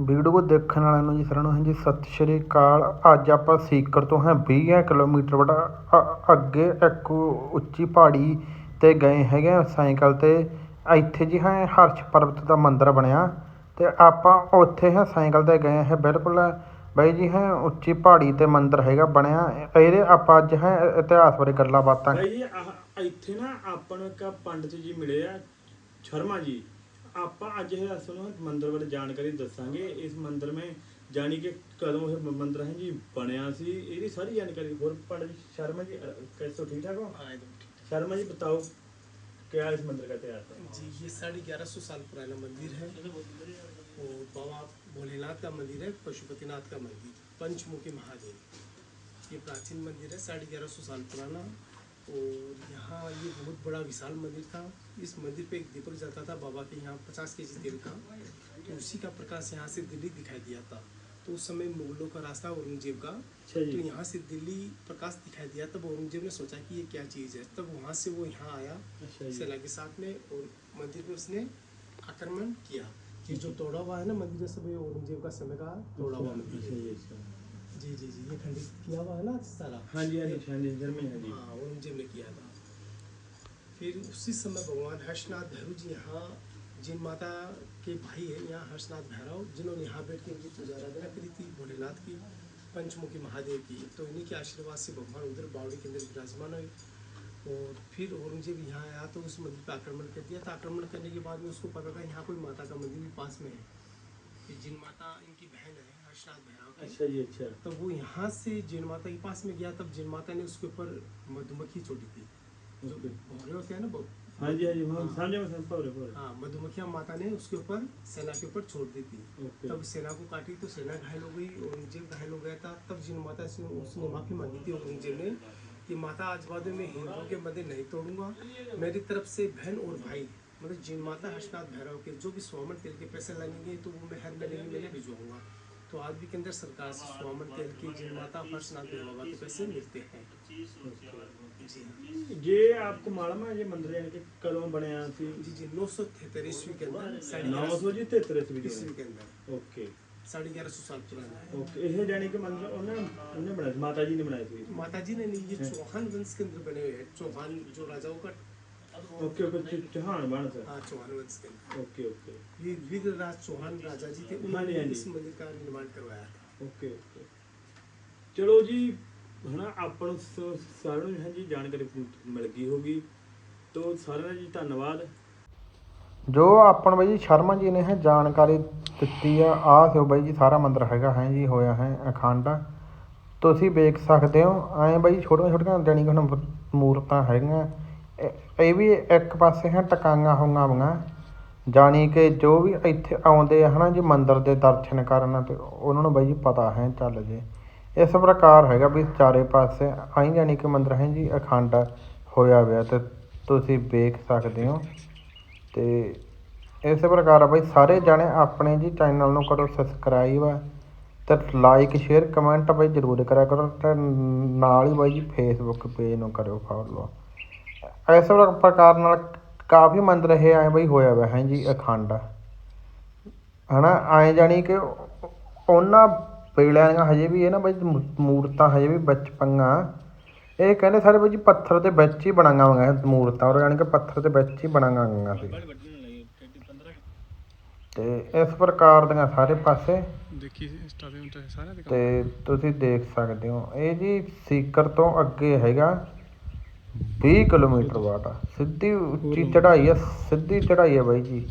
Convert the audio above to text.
Video ਦੇਖਣ ਵਾਲਿਆਂ ਨੂੰ ਜੀ ਸਾਰਿਆਂ ਨੂੰ ਹਾਂਜੀ ਸਤਿ ਸ਼੍ਰੀ ਅਕਾਲ। ਅੱਜ ਆਪਾਂ ਸੀਕਰ ਤੋਂ ਹੈ 20 ਕਿਲੋਮੀਟਰ ਬੜਾ ਅ- ਅੱਗੇ ਇੱਕ ਉੱਚੀ ਪਹਾੜੀ ਤੇ ਗਏ ਹੈਗੇ ਆ ਸਾਈਕਲ ਤੇ। ਇੱਥੇ ਜੀ ਹੈ ਹਰਸ਼ ਪਰਬਤ ਦਾ ਮੰਦਿਰ ਬਣਿਆ ਤੇ ਆਪਾਂ ਉੱਥੇ ਹੈ ਸਾਈਕਲ ਤੇ ਗਏ ਹੈ ਬਿਲਕੁਲ। ਬਾਈ ਜੀ ਹੈ ਉੱਚੀ ਪਹਾੜੀ ਤੇ ਮੰਦਿਰ ਹੈਗਾ ਬਣਿਆ। ਇਹਦੇ ਆਪਾਂ ਅੱਜ ਹੈ ਇਤਿਹਾਸ ਬਾਰੇ ਗੱਲਾਂ ਬਾਤਾਂ। ਭਾਈ ਆਹ ਇੱਥੇ ਨਾ ਆਪਾਂ ਨੂੰ ਇੱਕ ਪੰਡਤ ਜੀ ਮਿਲੇ ਆ, ਸ਼ਰਮਾ ਜੀ। ਆਪਾਂ ਅੱਜ ਇਹ ਅਸਲ ਵਿੱਚ ਮੰਦਿਰ ਬਾਰੇ ਜਾਣਕਾਰੀ ਦੱਸਾਂਗੇ ਇਸ ਮੰਦਿਰ में ਜਾਣੀ ਕਿ ਕਦੋਂ ਇਹ ਮ- ਮੰਦਿਰ ਹੈ ਜੀ ਬਣਿਆ ਸੀ ਇਹਦੀ ਸਾਰੀ ਜਾਣਕਾਰੀ ਹੋਰ पंडित जी शर्मा जी अ, कैसे हो ठीक ठाक हो हाँ एकदम ठीक शर्मा जी बताओ क्या इस मंदिर का इतिहास है जी ये साढ़े ग्यारह सौ साल पुराना मंदिर है और बाबा भोलेनाथ का मंदिर है पशुपतिनाथ का मंदिर पंचमुखी महादेव ये प्राचीन मंदिर है साढ़े ग्यारह सौ साल पुराना और यहाँ ये बहुत बड़ा विशाल मंदिर था। इस मंदिर पे एक दीपक जाता था बाबा के यहाँ पचास के जी तेल का। तो उसी का प्रकाश यहाँ से दिल्ली दिखाई दिया था। तो उस समय मुगलों का रास्ता औरंगज़ेब का। अच्छा तो यहाँ से दिल्ली प्रकाश दिखाई दिया तब औरंगज़ेब ने सोचा कि ये क्या चीज़ है। तब वहाँ से वो यहाँ आया अच्छा सेना के साथ में और मंदिर में उसने आक्रमण किया कि जो तोड़ा हुआ है ना मंदिर ये औरंगज़ेब का समय का तोड़ा हुआ मंदिर अच्छा है जी जी जी ये खंडित किया हुआ है ना सारा हाँ जी हाँ जी हाँ जी इधर में है जी। हाँ औरंगज़ेब ने किया था। फिर उसी समय भगवान हर्षनाथ भैरव जी यहाँ जिन माता के भाई है यहाँ हर्षनाथ भैरव जिन्होंने यहाँ बैठ के इनकी पूजा आराधना करी थी भोलेनाथ की पंचमुखी महादेव की तो इन्हीं के आशीर्वाद से भगवान उधर बावड़ी के अंदर विराजमान हुए। और फिर औरंगज़ेब यहाँ आया तो उस मंदिर पर आक्रमण कर दिया। था आक्रमण करने के बाद में उसको पता था यहाँ कोई माता का मंदिर भी पास में है। जिन माता इनकी बहन है हर्षनाथ भैरव अच्छा जी अच्छा। तब वो यहाँ से जिन माता के पास में गया तब जिन माता ने उसके ऊपर मधुमक्खी छोड़ी थी जो। भौरे होते हैं ना वो हाँ जी हाँ जी हाँ हाँ। समझे मैं हाँ मधुमक्खियाँ माता ने उसके ऊपर सेना के ऊपर छोड़ दी थी। तब सेना को काटी तो सेना घायल हो गई औरंगज़ेब घायल हो गया था। तब जिन माता से उसने माफ़ी मांगी थी औरंगज़ेब ने कि माता आज बाद में हिंदुओं के मंदिर नहीं तोड़ूँगा। मेरी तरफ़ से बहन और भाई मतलब जिन माता हर्षनाथ भैरव के जो भी स्वामन तेल के पैसे लगेंगे तो वो मैं हर महीने के में भिजवाऊँगा। तो आज भी के अंदर सरकार से स्वामन तेल के जिन माता हर्षनाथ भैरव के पैसे मिलते हैं। ये आपको मालूम है ये मंदिर यानी कि बने यहाँ जी जी नौ सौ तिहत्तर ईस्वी के अंदर नौ सौ जी तिहत्तर ईस्वी के अंदर। ओके। साढ़े ग्यारह सौ साल पुराना है। ओके जाने के मंदिर उन्होंने बनाया माता जी ने बनाए थे माता जी ने नहीं ये चौहान वंश के अंदर बने हुए हैं। चौहान जो राजाओं का ਓਕੇ ਓਕੇ ਚਹਾਨ ਬਣ ਸਰ हाँ चौहान वंश के अंदर ਓਕੇ ਓਕੇ वीर वीरराज चौहान राजा जी थे हाँ जी, उन्होंने हाँ जी। इस मंदिर का निर्माण करवाया था ਓਕੇ ਓਕੇ ਚਲੋ ਜੀ ਹਨਾ ਆਪਾਂ ਨੂੰ ਸ- ਸਾਰਿਆਂ ਨੂੰ ਹਾਂਜੀ ਜਾਣਕਾਰੀ ਮਿਲ ਗਈ ਹੋਗੀ ਤੋਂ ਸਾਰਿਆਂ ਦਾ ਜੀ ਧੰਨਵਾਦ ਜੋ ਆਪਾਂ ਬਾਈ ਜੀ ਸ਼ਰਮਾ ਜੀ ਨੇ ਹੈ ਜਾਣਕਾਰੀ ਦਿੱਤੀ ਆ ਆਹ ਸੋ ਬਾਈ ਜੀ ਸਾਰਾ ਮੰਦਿਰ ਹੈਗਾ ਹੈ ਜੀ ਹੋਇਆ ਹੈ ਅਖੰਡ ਤੁਸੀਂ ਵੇਖ ਸਕਦੇ ਹੋ ਐਂ ਬਾਈ ਛੋਟੀਆਂ ਛੋਟੀਆਂ ਜਾਣੀ ਕਿ ਹੁਣ ਮੂਰਤਾਂ ਹੈਗੀਆਂ ਇਹ- ਇਹ ਵੀ ਇੱਕ ਪਾਸੇ ਹੈ ਟਕਾਈਆਂ ਹੋਈਆਂ ਵੀਆਂ ਜਾਣੀ ਕਿ ਜੋ ਵੀ ਇੱਥੇ ਆਉਂਦੇ ਆ ਹੈ ਨਾ ਜੀ ਮੰਦਰ ਦੇ ਦਰਸ਼ਨ ਕਰਨ ਅਤੇ ਉਹਨਾਂ ਨੂੰ ਬਾਈ ਜੀ ਪਤਾ ਹੈ ਚੱਲ ਜੇ। ਇਸ ਪ੍ਰਕਾਰ ਹੈਗਾ ਵੀ ਚਾਰੇ ਪਾਸੇ ਆਈ ਜਾਣੀ ਕਿ ਮੰਦਰ ਹੈ ਜੀ ਅਖੰਡ ਹੋਇਆ ਹੋਇਆ ਤੇ ਤੁਸੀਂ ਵੇਖ ਸਕਦੇ ਹੋ। ਤੇ ਇਸੇ ਪ੍ਰਕਾਰ ਆ ਬਾਈ ਸਾਰੇ ਜਾਣੇ ਆਪਣੇ ਜੀ ਚੈਨਲ ਨੂੰ ਕਰੋ ਸਬਸਕ੍ਰਾਈਬ ਤੇ ਲਾਈਕ ਸ਼ੇਅਰ ਕਮੈਂਟ ਬਾਈ ਜਰੂਰ ਕਰਿਆ ਕਰੋ ਤੇ ਨਾਲ ਹੀ ਬਾਈ ਜੀ ਫੇਸਬੁੱਕ ਪੇਜ ਨੂੰ ਕਰਿਓ ਫੋਲੋ ਇਸ ਪ੍ਰਕਾਰ ਨਾਲ ਕਾਫੀ ਮੰਦਰ ਇਹ ਆਏ ਬਾਈ ਹੋਇਆ ਹੋਇਆ ਹੈ ਜੀ ਅਖੰਡ। ਹਨਾ ਆਏ ਜਾਣੀ ਕਿ ਉਹਨਾਂ ਵੇਲਿਆਂ ਦੀਆਂ ਹਜੇ ਵੀ ਇਹ ਨਾ ਬਾਈ ਮੂਰਤਾਂ ਹਜੇ ਵੀ ਵਿੱਚ ਪਈਆਂ ਇਹ ਕਹਿੰਦੇ ਸਾਰੇ ਬਾਈ ਜੀ ਪੱਥਰ ਦੇ ਵਿੱਚ ਹੀ ਬਣਾਈਆਂ ਹੋਈਆਂ ਮੂਰਤਾਂ ਔਰ ਯਾਨੀ ਕਿ ਪੱਥਰ ਦੇ ਵਿੱਚ ਹੀ ਬਣਾਈਆਂ ਗਈਆਂ ਸੀ। ਤੇ ਇਸ ਪ੍ਰਕਾਰ ਦੀਆਂ ਸਾਰੇ ਪਾਸੇ ਦੇਖੀ ਇੰਸਟਾਗ੍ਰਾਮ ਤੇ ਸਾਰਿਆਂ ਦੇ ਤੇ ਤੁਸੀਂ ਦੇਖ ਸਕਦੇ ਹੋ। ਇਹ ਜੀ ਸੀਕਰ ਤੋਂ ਅੱਗੇ ਹੈਗਾ। 20 ਕਿਲੋਮੀਟਰ ਵਾਟ ਆ। ਸਿੱਧੀ ਉੱਚੀ ਚੜ੍ਹਾਈ ਆ ਸਿੱਧੀ ਚੜ੍ਹਾਈ ਆ ਬਾਈ ਜੀ।